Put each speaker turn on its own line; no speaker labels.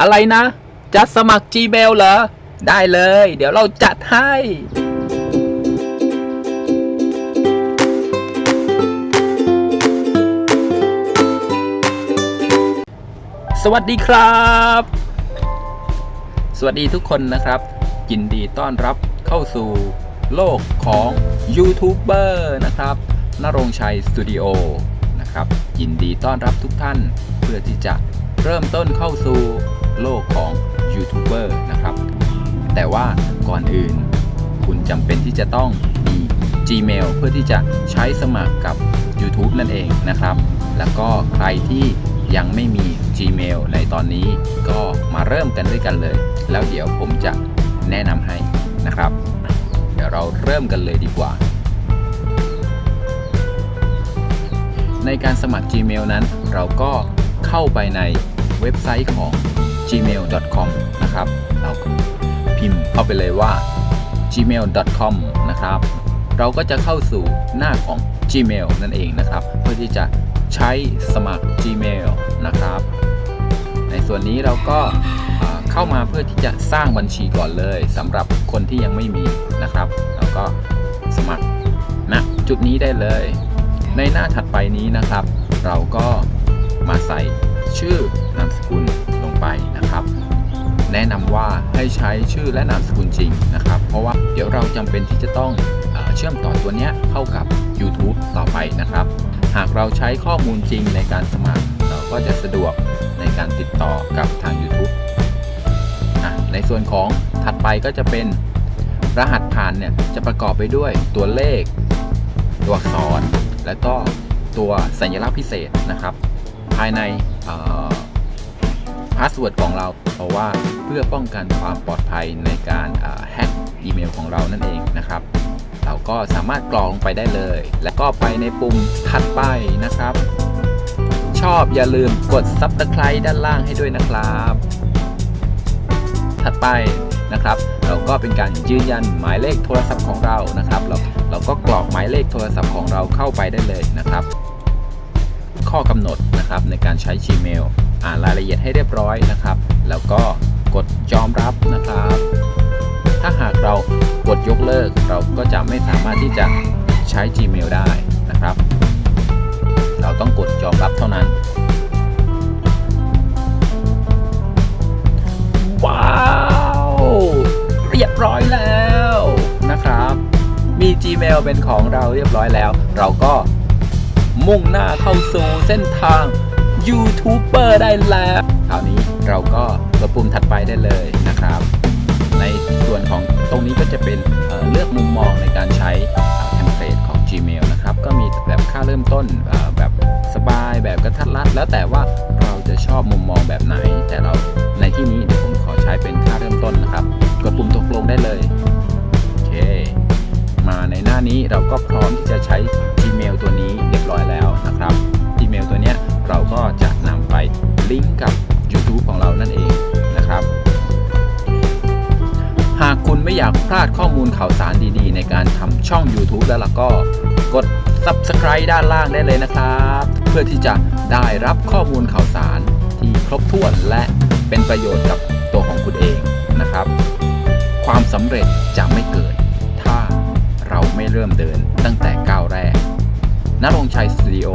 อะไรนะ จะสมัคร Gmail เหรอ ได้เลย เดี๋ยวเราจัดให้ สวัสดีครับ สวัสดีทุกคนนะครับ ยินดีต้อนรับเข้าสู่โลกของยูทูบเบอร์นะครับนรงชัยสตูดิโอนะครับ ยินดีต้อนรับทุกท่านเพื่อที่จะเริ่มต้นเข้าสู่ โลกของยูทูบเบอร์นะครับ แต่ว่าก่อนอื่น คุณจำเป็นที่จะต้องมี Gmail เพื่อที่จะใช้สมัครกับ YouTube นั่นเองนะครับ แล้วก็ใครที่ยังไม่มี Gmail ในตอนนี้ก็มาเริ่มกันด้วยกันเลย แล้วเดี๋ยวผมจะแนะนำให้นะครับ เดี๋ยวเราเริ่มกันเลยดีกว่า ในการสมัคร Gmail นั้นเราก็เข้าไปในเว็บไซต์ของ gmail.com นะครับ เราก็พิมพ์เข้าไปเลยว่า gmail.com นะครับ เราก็จะเข้าสู่หน้าของ Gmail นั่นเองนะครับ เพื่อที่จะใช้สมัคร Gmail นะครับ ในส่วนนี้เราก็เข้ามาเพื่อที่จะสร้างบัญชีก่อนเลยสำหรับคนที่ยังไม่มีนะครับ เราก็สมัครณจุดนี้ได้เลย ในหน้าถัดไปนี้นะครับ เราก็มาใส่ชื่อนามสกุล แนะนำว่าให้ใช้ชื่อและนามสกุลจริงนะครับ เพราะว่าเดี๋ยวเราจำเป็นที่จะต้องเอเชื่อมต่อตัวเนี้ยเข้ากับ YouTube ต่อไปนะครับ หากเราใช้ข้อมูลจริงในการสมัคร เราก็จะสะดวกในการติดต่อกับทาง YouTube ในส่วนของถัดไปก็จะเป็นรหัสผ่านเนี่ยจะประกอบไปด้วยตัวเลข ตัวอักษร และก็ตัวสัญลักษณ์พิเศษนะครับ ภายใน พาสเวิร์ดของเรา เพราะว่าเพื่อป้องกันความปลอดภัยในการแฮ็กอีเมลของเรานั่นเองนะครับ เราก็สามารถกรองลงไปได้เลย แล้วก็ไปในปุ่มถัดไปนะครับ ชอบอย่าลืมกด Subscribe ด้านล่างให้ด้วยนะครับ ถัดไปนะครับ เราก็เป็นการยืนยันหมายเลขโทรศัพท์ของเรานะครับ เราเราก็กรอกหมายเลขโทรศัพท์ของเราเข้าไปได้เลยนะครับ ข้อกำหนดนะครับในการใช้ Gmail อ่านรายละเอียดให้เรียบร้อยนะครับ แล้วก็กดยอมรับนะครับ ถ้าหากเรากดยกเลิกเราก็จะไม่สามารถที่จะใช้ Gmail ได้นะครับ เราต้องกดยอมรับเท่านั้น ว้าว เรียบร้อยแล้วนะครับ มี Gmail เป็นของเราเรียบร้อยแล้ว เราก็ มุ่งหน้าเข้าสู่เส้นทางยูทูบเบอร์ได้แล้วคราวนี้เราก็กดปุ่มถัดไปได้เลยนะครับ ในส่วนของตรงนี้ก็จะเป็นเเลือกมุมมองในการใช้เทมเพลตของ Gmail นะครับ ก็มีแบบค่าเริ่มต้นแบบสบายแบบกระทัดรัด แล้วแต่ว่าเราจะชอบมุมมองแบบไหน แต่เราในที่นี้เดี๋ยวผมขอใช้เป็นค่าเริ่มต้น คุณไม่อยากพลาดข้อมูลข่าวสารดีๆ ในการทำช่อง YouTube แล้วล่ะก็ กด Subscribe ด้านล่างได้เลยนะครับ เพื่อที่จะได้รับข้อมูลข่าวสารที่ครบถ้วนและเป็นประโยชน์กับตัวของคุณเองนะครับ ความสำเร็จจะไม่เกิด ถ้าเราไม่เริ่มเดินตั้งแต่ก้าวแรกนรงชัยสตูดิโอ